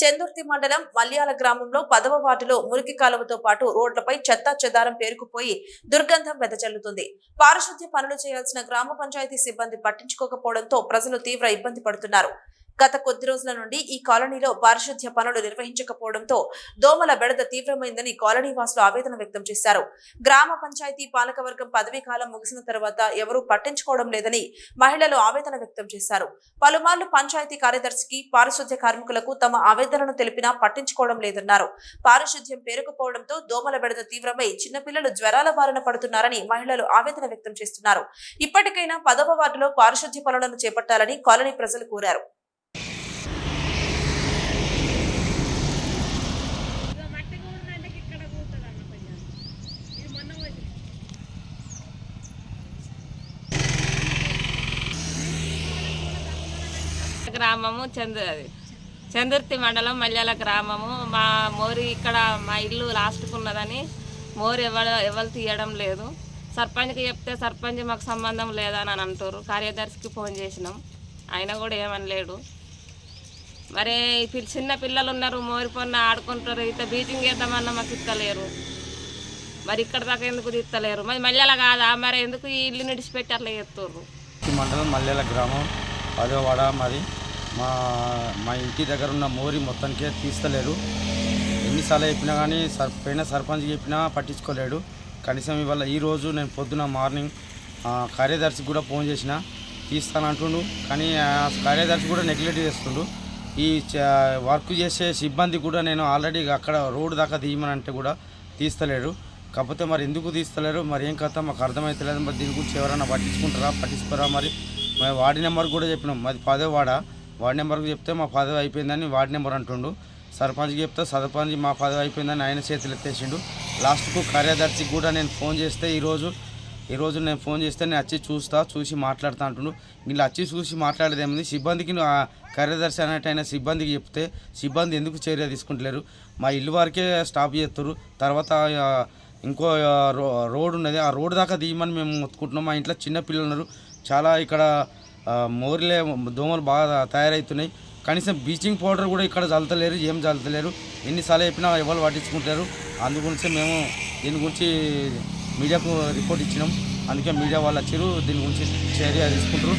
చెందుర్తి మండలం మల్యాల గ్రామంలో పదవ వార్డులో మురికి కాలువతో పాటు రోడ్లపై చెత్త చెదారం పేరుకుపోయి దుర్గంధం వెదజల్లుతుంది. పారిశుద్ధ్య పనులు చేయాల్సిన గ్రామ పంచాయతీ సిబ్బంది పట్టించుకోకపోవడంతో ప్రజలు తీవ్ర ఇబ్బంది పడుతున్నారు. గత కొద్ది రోజుల నుండి ఈ కాలనీలో పారిశుద్ధ్య పనులు నిర్వహించకపోవడంతో దోమల బెడద తీవ్రమైందని కాలనీ వాసులు ఆవేదన వ్యక్తం చేశారు. గ్రామ పంచాయతీ పాలకవర్గం పదవీ కాలం ముగిసిన తర్వాత ఎవరూ పట్టించుకోవడం లేదని మహిళలు ఆవేదన వ్యక్తం చేశారు. పలుమార్లు పంచాయతీ కార్యదర్శికి పారిశుద్ధ్య కార్మికులకు తమ ఆవేదనను తెలిపినా పట్టించుకోవడం లేదన్నారు. పారిశుద్ధ్యం పేరుకుపోవడంతో దోమల బెడద తీవ్రమై చిన్నపిల్లలు జ్వరాల బారిన పడుతున్నారని మహిళలు ఆవేదన వ్యక్తం చేస్తున్నారు. ఇప్పటికైనా పదవ వార్డులో పారిశుద్ధ్య పనులను చేపట్టాలని కాలనీ ప్రజలు కోరారు. గ్రామము చందు అది చందుర్తి మండలం మల్యాల గ్రామము. మా మోరి ఇక్కడ మా ఇల్లు లాస్ట్కు ఉన్నదని మోరి ఎవరు ఎవరు తీయడం లేదు. సర్పంచ్కి చెప్తే సర్పంచ్ మాకు సంబంధం లేదని అని అంటారు. కార్యదర్శికి ఫోన్ చేసినాం. ఆయన కూడా ఏమనలేడు. మరి చిన్న పిల్లలు ఉన్నారు మోరి పొన్న ఆడుకుంటారు ఇట్లా బీచింగ్ చేద్దామన్నా మాకు ఇస్తలేరు మరి ఇక్కడ దాకా ఎందుకు తీస్తలేరు మరి మళ్ళీ కాదా? మరి ఎందుకు ఈ ఇల్లు నిడిచిపెట్టి అట్లా చేస్తారు మండలం మల్లెల గ్రామం పదోవాడ మరి మా మా ఇంటి దగ్గర ఉన్న మోరి మొత్తానికే తీస్తలేరు ఎన్నిసార్లు చెప్పినా కానీ సర్ పోయిన సర్పంచ్ చెప్పినా పట్టించుకోలేడు. కనీసం ఇవాళ ఈరోజు నేను పొద్దున మార్నింగ్ ఆ, కార్యదర్శికి కూడా ఫోన్ చేసిన తీస్తానంటుండు కానీ ఆ కార్యదర్శి కూడా నెగ్లెక్ట్ చేస్తుండు. ఈ చ- వర్క్ చేసే సిబ్బంది కూడా నేను ఆల్రెడీ అక్కడ రోడ్డు దాకా తీయమని అంటే కూడా తీస్తలేడు. కాకపోతే మరి ఎందుకు తీస్తలేరు? మరి ఏం కథ? మాకు అర్థమవుతలేదు మరి దీని గురించి ఎవరైనా పట్టించుకుంటారా? పట్టించుకోరా మరి? మరి వార్డు నెంబర్ కూడా చెప్పినాం. మాది పదో వాడ వార్డు నెంబర్కి చెప్తే మా పదవి అయిపోయిందని వార్డు నెంబర్ అంటుండు. సర్పంచ్కి చెప్తే సర్పంచ్ మా పదవి అయిపోయిందని ఆయన చేతులు ఎత్తేసిండు. లాస్ట్కు కార్యదర్శికి కూడా నేను ఫోన్ చేస్తే ఈరోజు ఈరోజు నేను ఫోన్ చేస్తే నేను వచ్చి చూస్తా చూసి మాట్లాడుతా అంటుండు. వీళ్ళు వచ్చి చూసి మాట్లాడేది ఏముంది సిబ్బందికి ఆ కార్యదర్శి అనేటైన సిబ్బందికి చెప్తే సిబ్బంది ఎందుకు చర్య తీసుకుంటలేరు? మా ఇల్లు వరకే స్టాప్ చేస్తారు తర్వాత ఇంకో రో రోడ్ ఉన్నది. ఆ రోడ్ దాకా తీయమని మేము మొత్తుకుంటున్నాం. మా ఇంట్లో చిన్న పిల్లలు ఉన్నారు చాలా ఇక్కడ మోరిలే దోమలు బాగా తయారవుతున్నాయి కనీసం బ్లీచింగ్ పౌడర్ కూడా ఇక్కడ చల్లతలేరు ఏం చల్లుతలేరు. ఎన్నిసార్లు చెప్పినా ఎవరు పట్టించుకుంటారు అందు గురించి మేము దీని గురించి మీడియాకు రిపోర్ట్ ఇచ్చినాం. అందుకే మీడియా వాళ్ళు వచ్చారు. దీని గురించి చర్య తీసుకుంటారు.